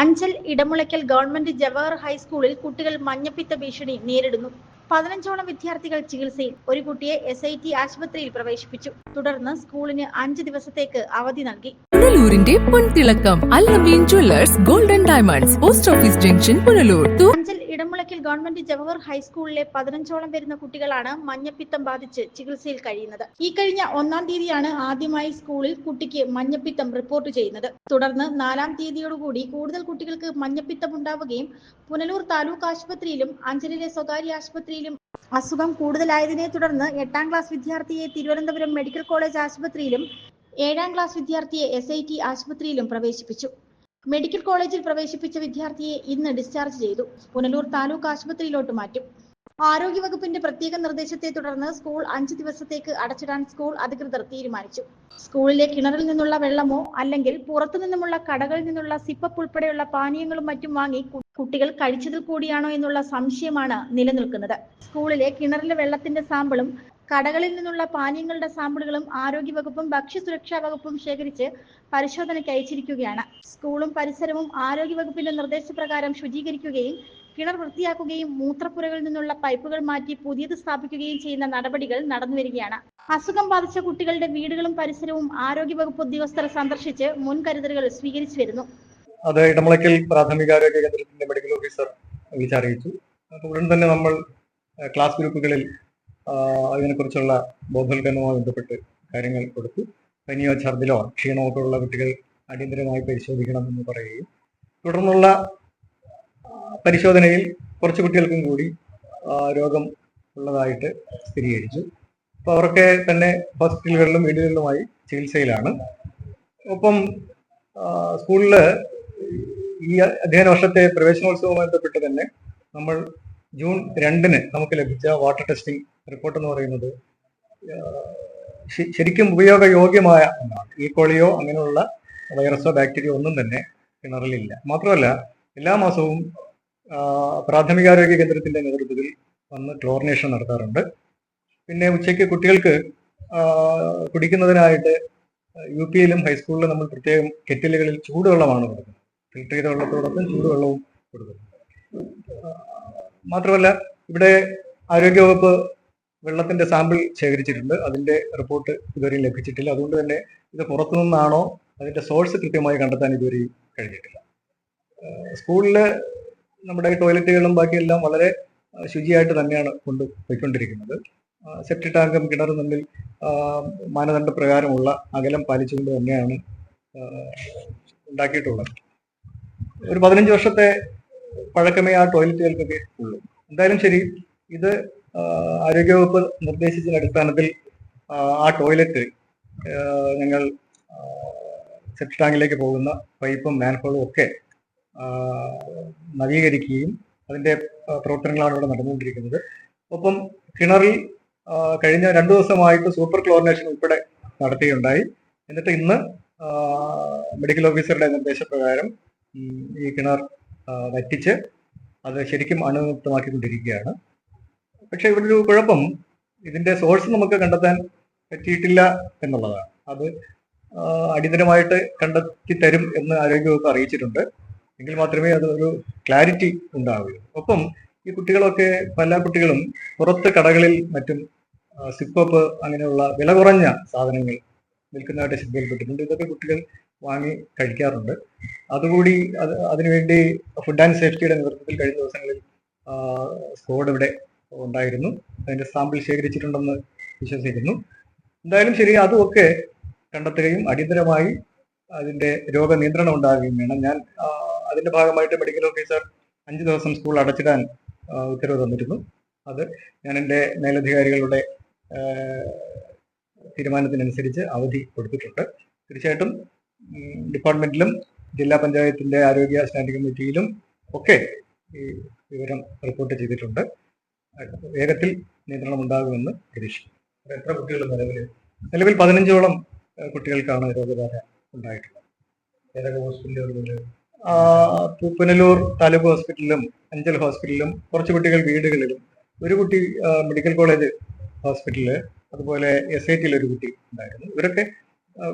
Anchal Edamulakkal government Jawahar ഹൈസ്കൂളിൽ കുട്ടികൾ മഞ്ഞപ്പിത്ത ഭീഷണി നേരിടുന്നു. പതിനഞ്ചോളം വിദ്യാർത്ഥികൾ ചികിത്സയിൽ ഒരു കുട്ടിയെ എസ് ഐ ടി ആശുപത്രിയിൽ പ്രവേശിപ്പിച്ചു. തുടർന്ന് സ്കൂളിന് അഞ്ച് ദിവസത്തേക്ക് അവധി നൽകി. പുനലൂരിന്റെ പൊൻതിളക്കം Allameen jewellers golden diamonds post office junction Punalur. Anchal Edamulakkal government Jawahar ഹൈസ്കൂളിലെ പതിനഞ്ചോളം വരുന്ന കുട്ടികളാണ് മഞ്ഞപ്പിത്തം ബാധിച്ച് ചികിത്സയിൽ കഴിയുന്നത്. ഈ കഴിഞ്ഞ ഒന്നാം തീയതിയാണ് ആദ്യമായി സ്കൂളിൽ കുട്ടിക്ക് മഞ്ഞപ്പിത്തം റിപ്പോർട്ട് ചെയ്യുന്നത്. തുടർന്ന് നാലാം തീയതിയോടുകൂടി കൂടുതൽ കുട്ടികൾക്ക് മഞ്ഞപ്പിത്തം ഉണ്ടാവുകയും പുനലൂർ താലൂക്ക് ആശുപത്രിയിലും അഞ്ചലിലെ സ്വകാര്യ ആശുപത്രിയിലും അസുഖം കൂടുതലായതിനെ തുടർന്ന് എട്ടാം ക്ലാസ് വിദ്യാർത്ഥിയെ തിരുവനന്തപുരം മെഡിക്കൽ കോളേജ് ആശുപത്രിയിലും ഏഴാം ക്ലാസ് വിദ്യാർത്ഥിയെ എസ് ഐ ടി ആശുപത്രിയിലും പ്രവേശിപ്പിച്ചു. മെഡിക്കൽ കോളേജിൽ പ്രവേശിപ്പിച്ച വിദ്യാർത്ഥിയെ ഇന്ന് ഡിസ്ചാർജ് ചെയ്തു. പുനലൂർ താലൂക്ക് ആശുപത്രിയിലോട്ട് മാറ്റും. ആരോഗ്യവകുപ്പിന്റെ പ്രത്യേക നിർദ്ദേശത്തെ തുടർന്ന് സ്കൂൾ അഞ്ച് ദിവസത്തേക്ക് അടച്ചിടാൻ സ്കൂൾ അധികൃതർ തീരുമാനിച്ചു. സ്കൂളിലെ കിണറിൽ നിന്നുള്ള വെള്ളമോ അല്ലെങ്കിൽ പുറത്തു നിന്നുമുള്ള കടകളിൽ നിന്നുള്ള സിപ്പപ്പ് ഉൾപ്പെടെയുള്ള പാനീയങ്ങളും മറ്റും വാങ്ങി കുട്ടികൾ കഴിച്ചതിൽ കൂടിയാണോ എന്നുള്ള സംശയമാണ് നിലനിൽക്കുന്നത്. സ്കൂളിലെ കിണറിലെ വെള്ളത്തിന്റെ സാമ്പിളും കടകളിൽ നിന്നുള്ള പാനീയങ്ങളുടെ സാമ്പിളുകളും ആരോഗ്യവകുപ്പും ഭക്ഷ്യസുരക്ഷാ വകുപ്പും ശേഖരിച്ച് പരിശോധനയ്ക്ക് അയച്ചിരിക്കുകയാണ്. സ്കൂളും പരിസരവും ആരോഗ്യവകുപ്പിന്റെ നിർദ്ദേശപ്രകാരം ശുചീകരിക്കുകയും കിണർ വൃത്തിയാക്കുകയും മൂത്രപ്പുരകളിൽ നിന്നുള്ള പൈപ്പുകൾ മാറ്റി പുതിയത് സ്ഥാപിക്കുകയും ചെയ്യുന്ന നടപടികൾ നടന്നുവരികയാണ് അസുഖം ബാധിച്ച കുട്ടികളുടെ വീടുകളും പരിസരവും ആരോഗ്യവകുപ്പ് ഉദ്യോഗസ്ഥർ സന്ദർശിച്ച് മുൻകരുതലുകൾ സ്വീകരിച്ചു വരുന്നു. അത് ഇടമുളയ്ക്കൽ പ്രാഥമികാരോഗ്യ കേന്ദ്രത്തിന്റെ മെഡിക്കൽ ഓഫീസർ വിളിച്ചറിയിച്ചു. ഉടൻ തന്നെ നമ്മൾ ക്ലാസ് ഗ്രൂപ്പുകളിൽ അതിനെക്കുറിച്ചുള്ള ബോധവൽക്കരണവുമായി ബന്ധപ്പെട്ട് കാര്യങ്ങൾ കൊടുത്തു. പനിയോ ഛർദിലോ ക്ഷീണമോ ഒക്കെ ഉള്ള കുട്ടികൾ അടിയന്തരമായി പരിശോധിക്കണം എന്ന് പറയുകയും തുടർന്നുള്ള പരിശോധനയിൽ കുറച്ച് കുട്ടികൾക്കും കൂടി രോഗം ഉള്ളതായിട്ട് സ്ഥിരീകരിച്ചു. അപ്പോൾ അവരൊക്കെ തന്നെ ഹോസ്പിറ്റലുകളിലും വീടുകളിലുമായി ചികിത്സയിലാണ്. ഒപ്പം സ്കൂളിൽ ഈ അധ്യയന വർഷത്തെ പ്രവേശനോത്സവവുമായി ബന്ധപ്പെട്ട് തന്നെ നമ്മൾ ജൂൺ രണ്ടിന് നമുക്ക് ലഭിച്ച വാട്ടർ ടെസ്റ്റിംഗ് റിപ്പോർട്ട് എന്ന് പറയുന്നത് ശരിക്കും ഉപയോഗയോഗ്യമായ ഒന്നാണ്. ഈ കോളിയോ അങ്ങനെയുള്ള വൈറസോ ബാക്ടീരിയോ ഒന്നും തന്നെ കിണറിലില്ല. മാത്രമല്ല എല്ലാ മാസവും പ്രാഥമികാരോഗ്യ കേന്ദ്രത്തിന്റെ നേതൃത്വത്തിൽ വന്ന് ക്ലോറിനേഷൻ നടത്താറുണ്ട്. പിന്നെ ഉച്ചയ്ക്ക് കുട്ടികൾക്ക് കുടിക്കുന്നതിനായിട്ട് യു പിയിലും ഹൈസ്കൂളിലും നമ്മൾ പ്രത്യേകം കെറ്റിലുകളിൽ ചൂടുവെള്ളമാണ് കൊടുക്കുന്നത്. ഫിൽട്ടർ ചെയ്ത വെള്ളത്തോടൊപ്പം ചൂടുവെള്ളവും കൊടുക്കുന്നു. ആ, മാത്രമല്ല ഇവിടെ ആരോഗ്യവകുപ്പ് വെള്ളത്തിന്റെ സാമ്പിൾ ശേഖരിച്ചിട്ടുണ്ട്. അതിന്റെ റിപ്പോർട്ട് ഇതുവരെയും ലഭിച്ചിട്ടില്ല. അതുകൊണ്ട് തന്നെ ഇത് പുറത്തു നിന്നാണോ അതിന്റെ സോഴ്സ് കൃത്യമായി കണ്ടെത്താൻ ഇതുവരെയും കഴിഞ്ഞിട്ടില്ല. സ്കൂളിൽ നമ്മുടെ ടോയ്ലറ്റുകളും ബാക്കിയെല്ലാം വളരെ ശുചിയായിട്ട് തന്നെയാണ് കൊണ്ട് പോയിക്കൊണ്ടിരിക്കുന്നത്. സെപ്റ്റി ടാങ്കും കിണറും തമ്മിൽ മാനദണ്ഡ പ്രകാരമുള്ള അകലം പാലിച്ചുകൊണ്ട് തന്നെയാണ് ഉണ്ടാക്കിയിട്ടുള്ളത്. ഒരു പതിനഞ്ച് വർഷത്തെ പഴക്കമേ ആ ടോയ്ലറ്റുകൾക്കൊക്കെ ഉള്ളൂ. എന്തായാലും ശരി ഇത് ആരോഗ്യവകുപ്പ് നിർദ്ദേശിച്ച അടിസ്ഥാനത്തിൽ ആ, ടോയ്ലറ്റ് ഞങ്ങൾ സെപ്റ്റ് ടാങ്കിലേക്ക് പോകുന്ന പൈപ്പും മാൻഹോളും ഒക്കെ നവീകരിക്കുകയും അതിന്റെ പ്രവർത്തനങ്ങളാണ് ഇവിടെ നടന്നുകൊണ്ടിരിക്കുന്നത്. ഒപ്പം കിണറിൽ കഴിഞ്ഞ രണ്ടു ദിവസമായിട്ട് സൂപ്പർ ക്ലോറിനേഷൻ ഉൾപ്പെടെ നടത്തുകയുണ്ടായി എന്നിട്ട് ഇന്ന് മെഡിക്കൽ ഓഫീസറുടെ നിർദ്ദേശപ്രകാരം ഈ കിണർ വറ്റിച്ച് അത് ശരിക്കും അണുമുക്തമാക്കിക്കൊണ്ടിരിക്കുകയാണ് പക്ഷെ ഇവിടെ ഒരു കുഴപ്പം. ഇതിന്റെ സോഴ്സ് നമുക്ക് കണ്ടെത്താൻ പറ്റിയിട്ടില്ല എന്നുള്ളതാണ്. അത് അടിയന്തരമായിട്ട് കണ്ടെത്തി തരും എന്ന് ആരോഗ്യവകുപ്പ് അറിയിച്ചിട്ടുണ്ട്. എങ്കിൽ മാത്രമേ അത് ഒരു ക്ലാരിറ്റി ഉണ്ടാവുകയുള്ളൂ. ഒപ്പം ഈ കുട്ടികളൊക്കെ പല കുട്ടികളും പുറത്ത് കടകളിൽ മറ്റും സിപ്പപ്പ് അങ്ങനെയുള്ള വില കുറഞ്ഞ സാധനങ്ങൾ വിൽക്കുന്നതായിട്ട് ശ്രദ്ധയിൽപ്പെട്ടിട്ടുണ്ട്. ഇതൊക്കെ കുട്ടികൾ വാങ്ങി കഴിക്കാറുണ്ട്. അതുകൂടി അത് അതിനുവേണ്ടി ഫുഡ് ആൻഡ് സേഫ്റ്റിയുടെ നേതൃത്വത്തിൽ കഴിഞ്ഞ ദിവസങ്ങളിൽ സ്കോഡ് ഇവിടെ ഉണ്ടായിരുന്നു. അതിന്റെ സാമ്പിൾ ശേഖരിച്ചിട്ടുണ്ടെന്ന് വിശ്വസിക്കുന്നു. എന്തായാലും ശരി അതുമൊക്കെ കണ്ടെത്തുകയും അടിയന്തരമായി അതിന്റെ രോഗനിയന്ത്രണം ഉണ്ടാകുകയും വേണം. ഞാൻ അതിന്റെ ഭാഗമായിട്ട് മെഡിക്കൽ ഓഫീസർ അഞ്ച് ദിവസം സ്കൂൾ അടച്ചിടാൻ ഉത്തരവ് തന്നിരുന്നു. അത് ഞാൻ എന്റെ മേലധികാരികളുടെ തീരുമാനത്തിനനുസരിച്ച് അവധി കൊടുത്തിട്ടുണ്ട്. തീർച്ചയായിട്ടും ഡിപ്പാർട്ട്മെന്റിലും ജില്ലാ പഞ്ചായത്തിന്റെ ആരോഗ്യ സ്റ്റാൻഡിംഗ് കമ്മിറ്റിയിലും ഒക്കെ ഈ വിവരം റിപ്പോർട്ട് ചെയ്തിട്ടുണ്ട്. വേഗത്തിൽ നിയന്ത്രണം ഉണ്ടാകുമെന്ന് പ്രതീക്ഷിക്കുന്നു എത്ര കുട്ടികൾ നിലവിൽ നിലവിൽ പതിനഞ്ചോളം കുട്ടികൾക്കാണ് രോഗബാധ ഉണ്ടായിട്ടുള്ളത്. ഏതൊക്കെ ഹോസ്പിറ്റലുകളിൽ പുനലൂർ താലൂക്ക് ഹോസ്പിറ്റലിലും അഞ്ചൽ ഹോസ്പിറ്റലിലും കുറച്ച് കുട്ടികൾ വീടുകളിലും. ഒരു കുട്ടി മെഡിക്കൽ കോളേജ് ഹോസ്പിറ്റലിൽ അതുപോലെ എസ് ഐ ടിയിൽ ഒരു കുട്ടി ഉണ്ടായിരുന്നു. ഇവരൊക്കെ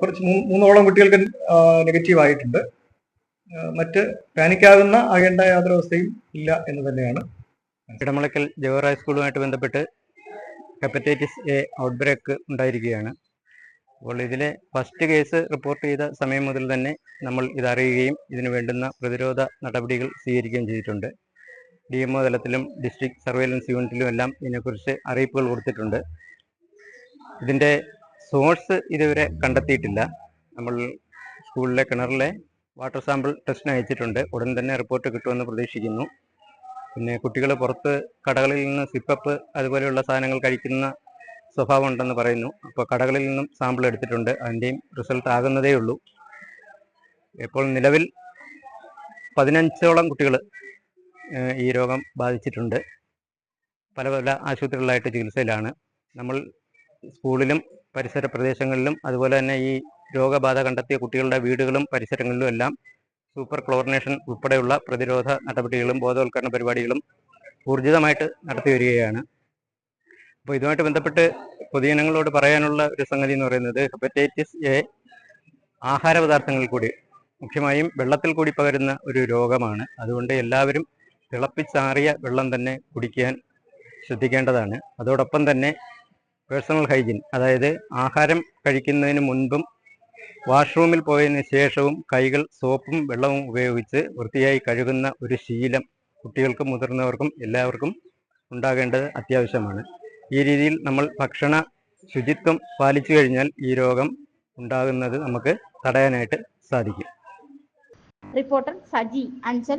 കുറച്ച് മൂന്നോളം കുട്ടികൾക്ക് നെഗറ്റീവ് ആയിട്ടുണ്ട്. മറ്റ് പാനിക്കാകുന്ന ആകേണ്ട യാതൊരു അവസ്ഥയും ഇല്ല എന്ന് തന്നെയാണ് ഇടമുളയ്ക്കൽ ജവഹർ ഹൈസ്കൂളുമായിട്ട് ബന്ധപ്പെട്ട് ഹെപ്പറ്റൈറ്റിസ് എ ഔട്ട്ബ്രേക്ക് ഉണ്ടായിരിക്കുകയാണ്. അപ്പോൾ ഇതിലെ ഫസ്റ്റ് കേസ് റിപ്പോർട്ട് ചെയ്ത സമയം മുതൽ തന്നെ നമ്മൾ ഇതറിയുകയും ഇതിന് വേണ്ടുന്ന പ്രതിരോധ നടപടികൾ സ്വീകരിക്കുകയും ചെയ്തിട്ടുണ്ട്. ഡി എം ഒ തലത്തിലും ഡിസ്ട്രിക്ട് സർവൈലൻസ് യൂണിറ്റിലും എല്ലാം ഇതിനെക്കുറിച്ച് അറിയിപ്പുകൾ കൊടുത്തിട്ടുണ്ട്. ഇതിന്റെ സോഴ്സ് ഇതുവരെ കണ്ടെത്തിയിട്ടില്ല. നമ്മൾ സ്കൂളിലെ കിണറിലെ വാട്ടർ സാമ്പിൾ ടെസ്റ്റിന് അയച്ചിട്ടുണ്ട്. ഉടൻ തന്നെ റിപ്പോർട്ട് കിട്ടുമെന്ന് പ്രതീക്ഷിക്കുന്നു. പിന്നെ കുട്ടികൾ പുറത്ത് കടകളിൽ നിന്ന് സിപ്പപ്പ് അതുപോലെയുള്ള സാധനങ്ങൾ കഴിക്കുന്ന സ്വഭാവം ഉണ്ടെന്ന് പറയുന്നു. അപ്പോൾ കടകളിൽ നിന്നും സാമ്പിൾ എടുത്തിട്ടുണ്ട്. അതിന്റെയും റിസൾട്ട് ആകുന്നതേ ഉള്ളൂ. ഇപ്പോൾ നിലവിൽ പതിനഞ്ചോളം കുട്ടികൾ ഈ രോഗം ബാധിച്ചിട്ടുണ്ട്. പല പല ആശുപത്രികളിലായിട്ട് ചികിത്സയിലാണ്. നമ്മൾ സ്കൂളിലും പരിസര പ്രദേശങ്ങളിലും അതുപോലെ തന്നെ ഈ രോഗബാധ കണ്ടെത്തിയ കുട്ടികളുടെ വീടുകളും പരിസരങ്ങളിലും എല്ലാം സൂപ്പർ ക്ലോറിനേഷൻ ഉൾപ്പെടെയുള്ള പ്രതിരോധ നടപടികളും ബോധവൽക്കരണ പരിപാടികളും ഊർജിതമായിട്ട് നടത്തി വരികയാണ് അപ്പോൾ ഇതുമായിട്ട് ബന്ധപ്പെട്ട് പൊതുജനങ്ങളോട് പറയാനുള്ള ഒരു സംഗതി എന്ന് പറയുന്നത് ഹെപ്പറ്റൈറ്റിസ് എ ആഹാര പദാർത്ഥങ്ങളിൽ കൂടി മുഖ്യമായും വെള്ളത്തിൽ കൂടി പകരുന്ന ഒരു രോഗമാണ്. അതുകൊണ്ട് എല്ലാവരും തിളപ്പിച്ചാറിയ വെള്ളം തന്നെ കുടിക്കാൻ ശ്രദ്ധിക്കേണ്ടതാണ്. അതോടൊപ്പം തന്നെ പേഴ്സണൽ ഹൈജീൻ അതായത് ആഹാരം കഴിക്കുന്നതിന് മുൻപും വാഷ്റൂമിൽ പോയതിന് ശേഷവും കൈകൾ സോപ്പും വെള്ളവും ഉപയോഗിച്ച് വൃത്തിയായി കഴുകുന്ന ഒരു ശീലം കുട്ടികൾക്കും മുതിർന്നവർക്കും എല്ലാവർക്കും ഉണ്ടാകേണ്ടത് അത്യാവശ്യമാണ്. ഈ രീതിയിൽ നമ്മൾ ഭക്ഷണ ശുചിത്വം പാലിച്ചു കഴിഞ്ഞാൽ ഈ രോഗം ഉണ്ടാകുന്നത് നമുക്ക് തടയാനായിട്ട് സാധിക്കും. റിപ്പോർട്ടർ സജി അഞ്ചൽ.